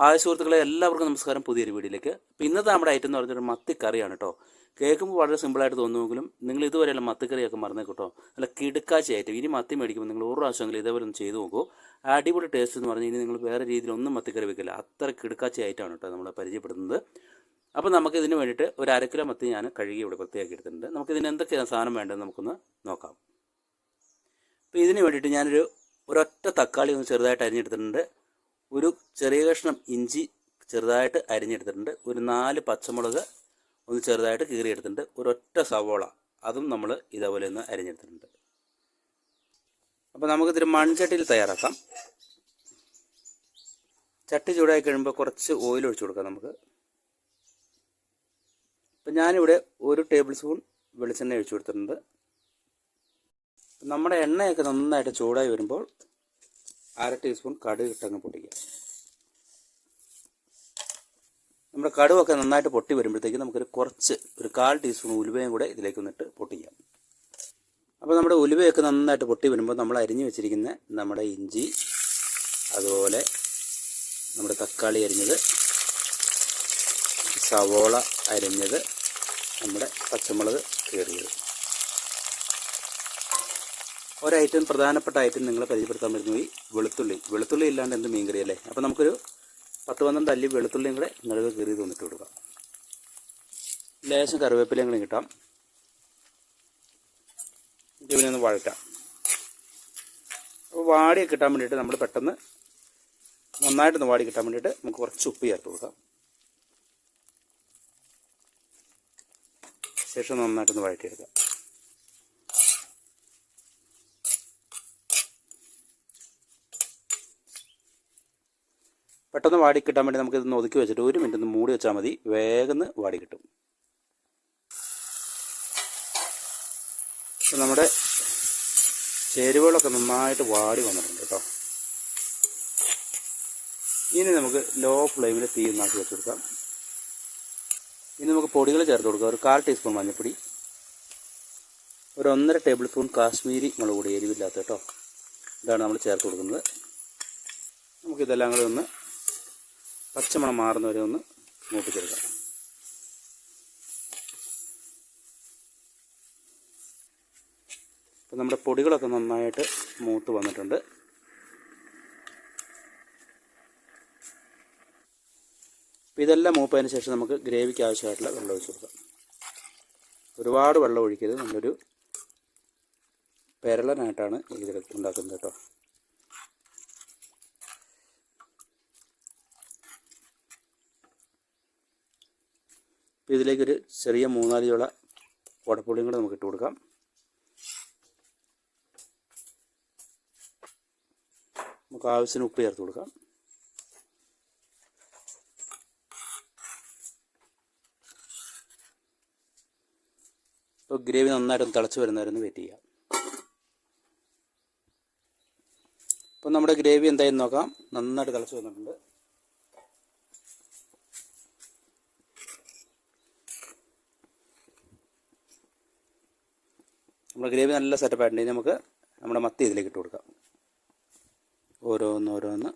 Hi സുഹൃത്തുക്കളെ എല്ലാവർക്കും നമസ്കാരം. പുതിയൊരു വീഡിയോയിലേക്ക്. അപ്പോൾ ഇന്നത്തെ നമ്മുടെ ഐറ്റം എന്ന് പറഞ്ഞൊരു മത്തിക്കറിയാണ് കേട്ടോ കേൾക്കുമ്പോൾ വളരെ സിമ്പിളായിട്ട് തോന്നുമെങ്കിലും നിങ്ങൾ ഇതുവരെയുള്ള മത്തിക്കറിയൊക്കെ മറന്നേ കേട്ടോ നല്ല കിടുക്കാച്ച ഐറ്റം ഇനി മത്തി മേടിക്കുമ്പോൾ നിങ്ങൾ ഒരു പ്രാവശ്യമെങ്കിലും ഇതേപോലെ ഒന്ന് ചെയ്തു നോക്കൂ. അടിപൊളി ടേസ്റ്റ് എന്ന് പറഞ്ഞാൽ ഇനി നിങ്ങൾ വേറെ രീതിയിൽ ഒന്നും മത്തിക്കറി വെക്കില്ല. അത്ര കിടുക്കാച്ച ഐറ്റമാണ് കേട്ടോ നമ്മൾ പരിചയപ്പെടുന്നത്. അപ്പോൾ നമുക്ക് ഇതിന് വേണ്ടിയിട്ട് ഒരു അര കിലോ മത്തി ഞാൻ കഴുകി ഇവിടെ വൃത്തിയാക്കി എടുത്തിട്ടുണ്ട്. നമുക്ക് ഇതിന് എന്തൊക്കെയാണ് സാധനം വേണ്ടതെന്ന് നമുക്കൊന്ന് നോക്കാം. അപ്പോൾ ഇതിന് വേണ്ടിയിട്ട് ഞാനൊരു ഒരൊറ്റ തക്കാളി ഒന്ന് ചെറുതായിട്ട് അരിഞ്ഞെടുത്തിട്ടുണ്ട്. ഒരു ചെറിയ കഷ്ണം ഇഞ്ചി ചെറുതായിട്ട് അരിഞ്ഞെടുത്തിട്ടുണ്ട്. ഒരു നാല് പച്ചമുളക് ഒന്ന് ചെറുതായിട്ട് കീറിയെടുത്തിട്ടുണ്ട്. ഒരൊറ്റ സവോള അതും നമ്മൾ ഇതേപോലെ ഒന്ന് അരിഞ്ഞെടുത്തിട്ടുണ്ട്. അപ്പോൾ നമുക്കിതൊരു മൺചട്ടിയിൽ തയ്യാറാക്കാം. ചട്ടി ചൂടായി കഴിയുമ്പോൾ കുറച്ച് ഓയിൽ ഒഴിച്ചു കൊടുക്കാം നമുക്ക്. അപ്പം ഞാനിവിടെ ഒരു ടേബിൾ സ്പൂൺ വെളിച്ചെണ്ണ ഒഴിച്ചു കൊടുത്തിട്ടുണ്ട്. നമ്മുടെ എണ്ണയൊക്കെ നന്നായിട്ട് ചൂടായി വരുമ്പോൾ അര ടീസ്പൂൺ കടുക് ഇട്ടങ്ങ് പൊട്ടിക്കുക. നമ്മുടെ കടുവൊക്കെ നന്നായിട്ട് പൊട്ടി വരുമ്പോഴത്തേക്ക് നമുക്കൊരു കുറച്ച് ഒരു കാൽ ടീസ്പൂൺ ഉലുവയും കൂടെ ഇതിലേക്ക് വന്നിട്ട് പൊട്ടിക്കാം. അപ്പോൾ നമ്മുടെ ഉലുവയൊക്കെ നന്നായിട്ട് പൊട്ടി വരുമ്പോൾ നമ്മൾ അരിഞ്ഞു വെച്ചിരിക്കുന്ന നമ്മുടെ ഇഞ്ചി അതുപോലെ നമ്മുടെ തക്കാളി അരിഞ്ഞത് സവോള അരിഞ്ഞത് നമ്മുടെ പച്ചമുളക് കീറിയത് ഒരൈറ്റം പ്രധാനപ്പെട്ട ഐറ്റം നിങ്ങൾ പരിചയപ്പെടുത്താൻ പറ്റുന്നു ഈ വെളുത്തുള്ളി. വെളുത്തുള്ളി ഇല്ലാണ്ട് എന്ത് മീൻകറി അല്ലേ? അപ്പോൾ നമുക്കൊരു പത്ത് പന്ത്രണ്ട് അല്ലി വെളുത്തുള്ളിയും കൂടെ നിറവ് കയറി തോന്നിട്ട് കൊടുക്കാം. ലേശം കറിവേപ്പിലയും കൂടെ കിട്ടാം ഇതിനെ ഒന്ന് വഴറ്റാം. അപ്പോൾ വാടി കിട്ടാൻ വേണ്ടിയിട്ട് നമ്മൾ പെട്ടെന്ന് നന്നായിട്ടൊന്ന് വാടി കിട്ടാൻ വേണ്ടിയിട്ട് നമുക്ക് കുറച്ച് ഉപ്പ് ചേർത്ത് കൊടുക്കാം. ശേഷം നന്നായിട്ടൊന്ന് വഴറ്റിയെടുക്കാം. പെട്ടെന്ന് വാടി കിട്ടാൻ വേണ്ടി നമുക്ക് ഇതൊന്ന് ഒതുക്കി വെച്ചിട്ട് ഒരു മിനിറ്റ് ഒന്ന് മൂടി വെച്ചാൽ മതി. വേഗം വാടി കിട്ടും നമ്മുടെ ചേരുവകളൊക്കെ നന്നായിട്ട് വാടി വന്നിട്ടുണ്ട് കേട്ടോ. ഇനി നമുക്ക് ലോ ഫ്ലെയിമിൽ തീ ഒന്നാക്കി വെച്ച് കൊടുക്കാം. ഇനി നമുക്ക് പൊടികൾ ചേർത്ത് കൊടുക്കാം. ഒരു കാൽ ടീസ്പൂൺ മഞ്ഞൾപ്പൊടി ഒരു ഒന്നര ടേബിൾ സ്പൂൺ കാശ്മീരി മുളക് പൊടി എരിവില്ലാത്ത കേട്ടോ. ഇതാണ് നമ്മൾ ചേർത്ത് കൊടുക്കുന്നത്. നമുക്കിതെല്ലാം കൂടെ ഒന്ന് പച്ചമണം മാറുന്നവരെ ഒന്ന് മൂപ്പിച്ചെടുക്കാം. ഇപ്പം നമ്മുടെ പൊടികളൊക്കെ നന്നായിട്ട് മൂത്ത് വന്നിട്ടുണ്ട്. അപ്പം ഇതെല്ലാം മൂപ്പതിന് ശേഷം നമുക്ക് ഗ്രേവിക്ക് ആവശ്യമായിട്ടുള്ള വെള്ളം ഒഴിച്ച് കൊടുക്കാം. ഒരുപാട് വെള്ളം ഒഴിക്കരുത്. നല്ലൊരു പെരളനായിട്ടാണ് ഇതിൽ ഉണ്ടാക്കുന്നത് കേട്ടോ. അപ്പോൾ ഇതിലേക്കൊരു ചെറിയ മൂന്നാൽ ചോള വടപ്പുള്ളിയും കൂടെ നമുക്ക് ഇട്ട് കൊടുക്കാം. നമുക്ക് ആവശ്യത്തിന് ഉപ്പ് ചേർത്ത് കൊടുക്കാം. ഇപ്പോൾ ഗ്രേവി നന്നായിട്ടൊന്ന് തിളച്ച് വരുന്നവരൊന്ന് വെയിറ്റ് ചെയ്യാം. അപ്പം നമ്മുടെ ഗ്രേവി എന്തായാലും നോക്കാം. നന്നായിട്ട് തിളച്ച് വന്നിട്ടുണ്ട്. നമ്മുടെ ഗ്രേവി നല്ല സെറ്റപ്പ് ആയിട്ടുണ്ടെങ്കിൽ നമുക്ക് നമ്മുടെ മത്തി ഇതിലേക്ക് ഇട്ട് കൊടുക്കാം. ഓരോന്ന് ഓരോന്ന്.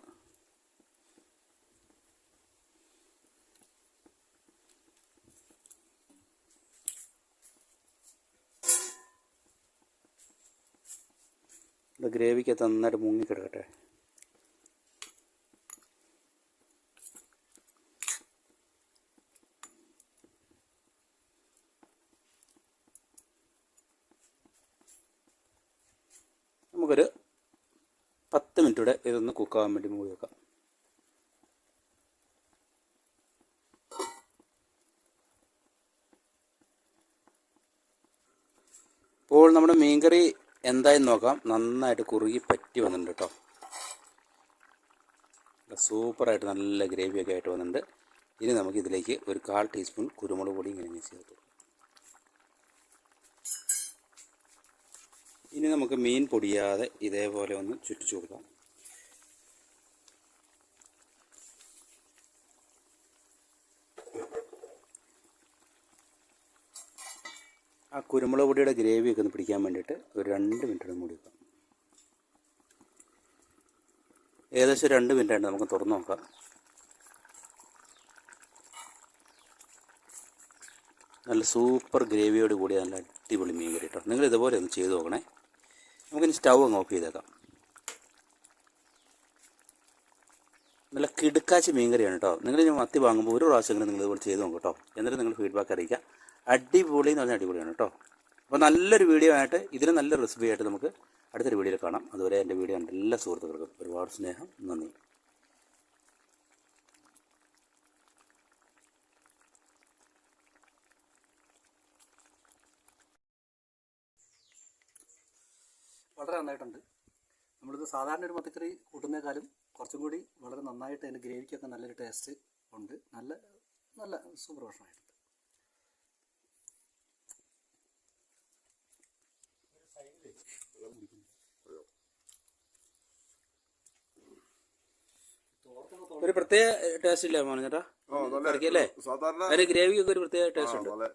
ഗ്രേവിക്ക് നന്നായിട്ട് മുങ്ങിക്കിടക്കട്ടെ നമുക്കൊരു കുക്ക് ഇതൊന്ന് കുക്കാവാൻ വേണ്ടി മൂടി വെക്കാം ഇപ്പോൾ നമ്മുടെ മീൻകറി എന്തായെന്ന് നോക്കാം. നന്നായിട്ട് കുറുകി പറ്റി വന്നിട്ടുണ്ട് കേട്ടോ. സൂപ്പറായിട്ട് നല്ല ഗ്രേവി ഒക്കെ ആയിട്ട് വന്നിട്ടുണ്ട്. ഇനി നമുക്ക് ഇതിലേക്ക് ഒരു കാൽ ടീസ്പൂൺ കുരുമുളക് പൊടി ഇങ്ങനെ മിക്സ് ചെയ്ത് ഇനി നമുക്ക് മീൻ പൊടിയാതെ ഇതേപോലെ ഒന്ന് ചുറ്റിച്ചു കൊടുക്കാം. ആ കുരുമുളക് പൊടിയുടെ ഗ്രേവിയൊക്കെ ഒന്ന് പിടിക്കാൻ വേണ്ടിയിട്ട് ഒരു രണ്ട് മിനിറ്റ് കൂടി വെക്കാം. ഏകദേശം രണ്ട് മിനിറ്റ് ആയിട്ട് നമുക്ക് തുറന്നു നോക്കാം. നല്ല സൂപ്പർ ഗ്രേവിയോട് കൂടി നല്ല അടിപൊളി മീൻ കറി കേട്ടോ. നിങ്ങൾ ഇതുപോലെ ഒന്ന് ചെയ്ത് നോക്കണേ. നമുക്കിനി സ്റ്റൗ അങ്ങ് ഓഫ് ചെയ്തേക്കാം. നല്ല കിടുക്കാച്ച് മീൻ കറിയാണ് കേട്ടോ. നിങ്ങളിനി മത്തി വാങ്ങുമ്പോൾ ഒരു പ്രാവശ്യം നിങ്ങൾ ഇതുപോലെ ചെയ്ത് നോക്കാം കേട്ടോ. എന്നിട്ട് നിങ്ങൾ ഫീഡ്ബാക്ക് അറിയിക്കുക അടിപൊളി എന്ന് പറഞ്ഞാൽ അടിപൊളിയാണ് കേട്ടോ. അപ്പോൾ നല്ലൊരു വീഡിയോ ആയിട്ട് ഇതിന് നല്ല റെസിപ്പി ആയിട്ട് നമുക്ക് അടുത്തൊരു വീഡിയോയിൽ കാണാം. അതുവരെ എന്റെ വീഡിയോ കണ്ട എല്ലാ സുഹൃത്തുക്കൾക്കും ഒരുപാട് സ്നേഹം. നന്ദി. വളരെ നന്നായിട്ടുണ്ട്. നമ്മളിത് സാധാരണ ഒരു മത്തിക്കറി കൂട്ടുന്നേക്കാളും കുറച്ചും കൂടി വളരെ നന്നായിട്ട് അതിന്റെ ഗ്രേവിക്കൊക്കെ നല്ലൊരു ടേസ്റ്റ് ഉണ്ട്. നല്ല നല്ല സൂപ്പർ ഭക്ഷണമായിട്ടുണ്ട്. ഒരു പ്രത്യേക ടേസ്റ്റ് ഇല്ലേ മോനെ ചേട്ടാ? കറിക്കല്ലേ? സാധാരണ അതിന് ഒക്കെ ഒരു പ്രത്യേക ടേസ്റ്റ് ഉണ്ട്. കൊള്ളാലേ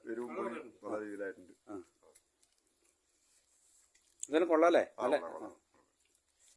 എന്തായാലും കൊള്ളാല്ലേ? അല്ലേ.